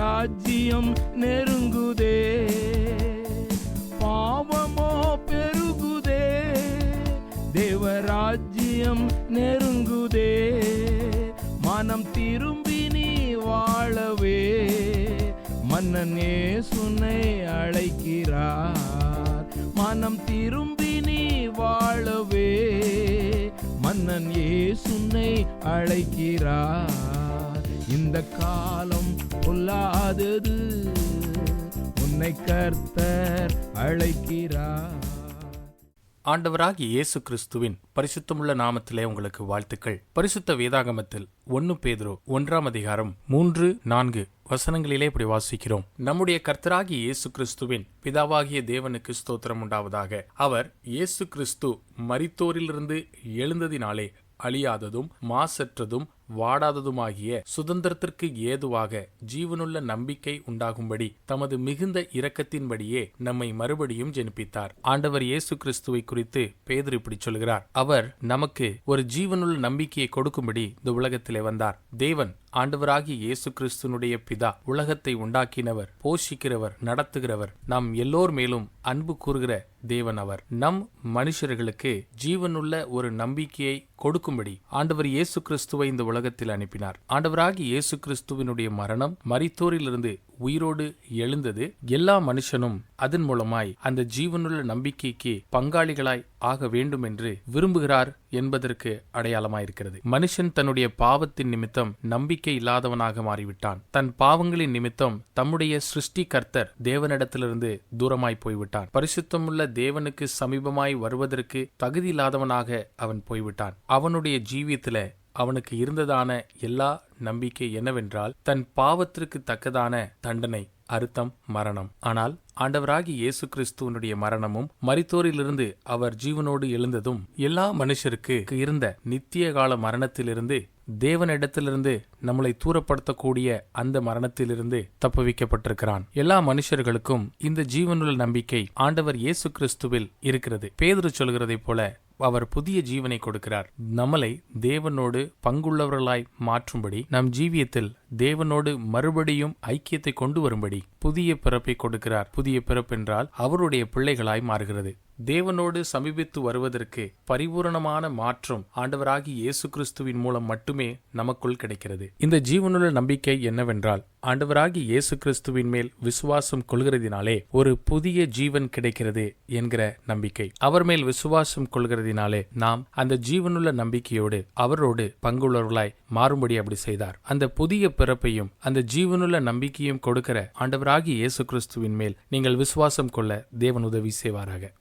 ராஜ்யம் நெருங்குதே. பாவமோ பெருகுதே. தேவராஜ்யம் நெருங்குதே. மனம் திரும்பி நீ வாழவே. மன்னன் இயேசுனை அழைக்கிறார். மனம் திரும்பி நீ வாழவே. மன்னன் இயேசுனை அழைக்கிறார். இந்த காலம் பொல்லாதது. உன்னை கர்த்தர் அழைக்கிறார். ஆண்டவராகி இயேசு கிறிஸ்துவின் பரிசுத்தமுள்ள நாமத்திலே உங்களுக்கு வாழ்த்துக்கள். பரிசுத்த வேதாகமத்தில் ஒன்னு பேதுரு ஒன்றாம் அதிகாரம் மூன்று நான்கு வசனங்களிலே இப்படி வாசிக்கிறோம். நம்முடைய கர்த்தராகி இயேசு கிறிஸ்துவின் பிதாவாகிய தேவனுக்கு ஸ்தோத்திரம் உண்டாவதாக. அவர் இயேசு கிறிஸ்து மரித்தோரிலிருந்து எழுந்ததினாலே அழியாததும் மாசற்றதும் வாடாததுமாகிய சுதந்திரத்திற்கு ஏதுவாக ஜீவனுள்ள நம்பிக்கை உண்டாகும்படி தமது மிகுந்த இரக்கத்தின்படியே நம்மை மறுபடியும் ஜெனிப்பித்தார். ஆண்டவர் இயேசு கிறிஸ்துவை குறித்து பேதர் இப்படி சொல்கிறார். அவர் நமக்கு ஒரு ஜீவனுள்ள நம்பிக்கையை கொடுக்கும்படி இந்த உலகத்திலே வந்தார். தேவன் ஆண்டவராகிய இயேசு கிறிஸ்துனுடைய பிதா உலகத்தை உண்டாக்கினவர் போஷிக்கிறவர் நடத்துகிறவர் நாம் எல்லோர் மேலும் அன்பு கூறுகிற தேவன் அவர். நம் மனுஷர்களுக்கு ஜீவனுள்ள ஒரு நம்பிக்கையை கொடுக்கும்படி ஆண்டவர் இயேசு கிறிஸ்துவை இந்த உலக உலகத்தில் அனுப்பினார். ஆண்டவராகி இயேசு கிறிஸ்துவினுடைய மரணம் மரித்தோரிலிருந்து உயிரோடு எழுந்தது. எல்லா மனுஷனும் அதன் மூலமாய் அந்த ஜீவனுள்ள நம்பிக்கைக்கு பங்காளிகளாய் ஆக வேண்டும் என்று விரும்புகிறார் என்பதற்கு அடையாளமாயிருக்கிறது. மனுஷன் தன்னுடைய பாவத்தின் நிமித்தம் நம்பிக்கை இல்லாதவனாக மாறிவிட்டான். தன் பாவங்களின் நிமித்தம் தம்முடைய சிருஷ்டி கர்த்தர் தேவனிடத்திலிருந்து தூரமாய் போய்விட்டான் பரிசுத்தமுள்ள தேவனுக்கு சமீபமாய் வருவதற்கு தகுதி இல்லாதவனாக அவன் போய்விட்டான். அவனுடைய ஜீவியத்தில அவனுக்கு இருந்ததான எல்லா நம்பிக்கை என்னவென்றால் தன் பாவத்திற்கு தக்கதான தண்டனை அறுத்தம் மரணம். ஆனால் ஆண்டவராகி இயேசு கிறிஸ்துவனுடைய மரணமும் மரித்தோரிலிருந்து அவர் ஜீவனோடு எழுந்ததும் எல்லா மனுஷருக்கு இருந்த நித்திய கால மரணத்திலிருந்து தேவனிடத்திலிருந்து நம்மளை தூரப்படுத்தக்கூடிய அந்த மரணத்திலிருந்து தப்புவிக்கப்பட்டிருக்கிறான். எல்லா மனுஷர்களுக்கும் இந்த ஜீவனுள்ள நம்பிக்கை ஆண்டவர் இயேசு கிறிஸ்துவில் இருக்கிறது. பேதுரு சொல்கிறதை போல அவர் புதிய ஜீவனை கொடுக்கிறார். நம்மளை தேவனோடு பங்குள்ளவர்களாய் மாற்றும்படி நம் ஜீவியத்தில் தேவனோடு மறுபடியும் ஐக்கியத்தை கொண்டு வரும்படி புதிய பிறப்பை கொடுக்கிறார். புதிய பிறப்பென்றால் அவருடைய பிள்ளைகளாய் மாறுகிறது. தேவனோடு சமீபித்து வருவதற்கு பரிபூரணமான மாற்றம் ஆண்டவராகி இயேசு கிறிஸ்துவின் மூலம் மட்டுமே நமக்குள் கிடைக்கிறது. இந்த ஜீவனுள்ள நம்பிக்கை என்னவென்றால் ஆண்டவராகி இயேசு கிறிஸ்துவின் மேல் விசுவாசம் கொள்கிறதினாலே ஒரு புதிய ஜீவன் கிடைக்கிறது என்கிற நம்பிக்கை. அவர் மேல் விசுவாசம் கொள்கிறது கொள்கிறதினாலே நாம் அந்த ஜீவனுள்ள நம்பிக்கையோடு அவரோடு பங்குள்ளவர்களாய் மாறும்படி அப்படி செய்தார். அந்த புதிய பிறப்பையும் அந்த ஜீவனுள்ள நம்பிக்கையும் கொடுக்கிற ஆண்டவராகி இயேசு கிறிஸ்துவின் மேல் நீங்கள் விசுவாசம் கொள்ள தேவன் உதவி செய்வாராக.